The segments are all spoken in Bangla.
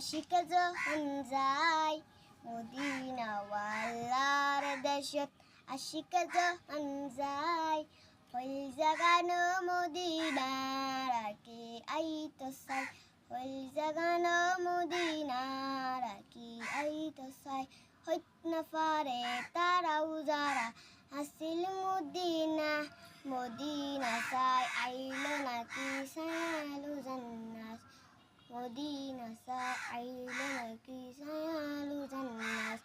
আশিক যখন যায় মদিনাওয়ালার দেশত আশিক যখন যায় হইল জাগানো মদিনারাকে আইতো সাই হইল জাগানো মদিনারাকি আইতো সাই হইত না পারে তারাও যারা আসিল মদিনা মদিনা সাই আইলো নাকি সায়ালু জান্নাত সাই আইলো নাকি সায়ালু জান্নাত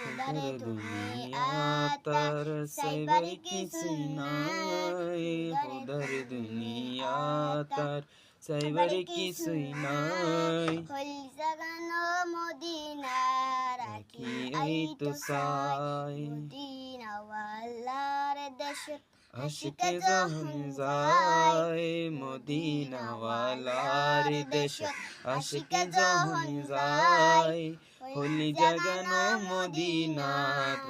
উদারে তুমি আতার সাইবার কিছুই নাই উদার দুনিয়া তার সাইবার কিছুই নাই হল জাগানো মদিনা রাখি এই তো সাই মদিনা ওয়ালার দেশত আশিকে যখন যায় মদিনাওয়ালার দেশ। আশিকে যখন যায় হলি জাগানো মদিনা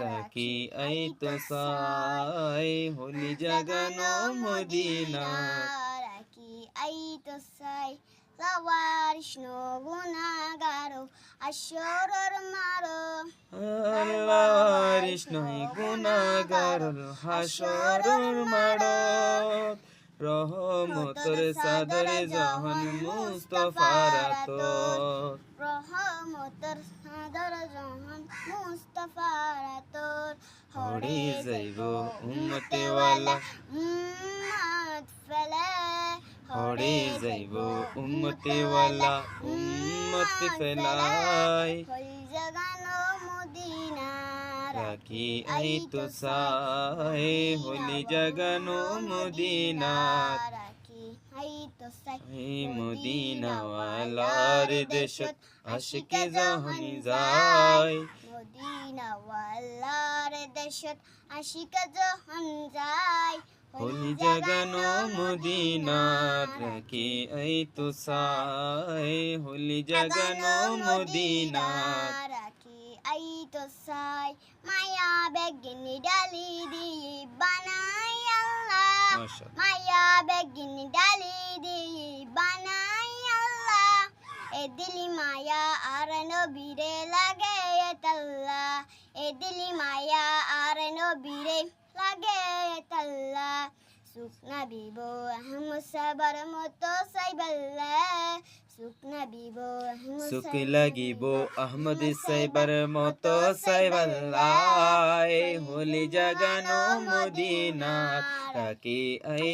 রাখি আই তো সাই হলি জাগানো মদিনা রাখি আই তো সাই লাওয়ারিশ নো গুনাগারো আসরর মারো আল্লাহর ইসনই গুনাগার হাসরুর মাড়ত রহমতর সাদরে জাহান মুস্তফারাত রহমতর সাদর জহান মুস্তাফার তোর হড়ে যাইব উম্মতে ওয়ালা হড়ে যাইব। উম্মতে ওয়ালা উম্মত ফেলাই। রাখি আই তো সাই হলি জাগানো মদিনা মদিনাওয়ালার দেশত আশিকে যহনি যায়। মদিনা ওয়ালার দেশত আশিক যখন যায়। হলি জাগানো মদিনার রাখি এই তো সাই হলি জাগানো মদিনার রাখি আই তো সাই মায়া বেগিনি ডালি দি বানাই আল্লাহ। মায়া বেগিনি ডালি দি বানাই আল্লাহ এ দিলি মায়া আর নবীরে লাগে তাল্লা এ দিলি মায়া আর নবীরে লাগে তাল্লা सुख लगी बो अहमद सैबर मोतो सैबल्लाए। होली जगनो मुदीना की आई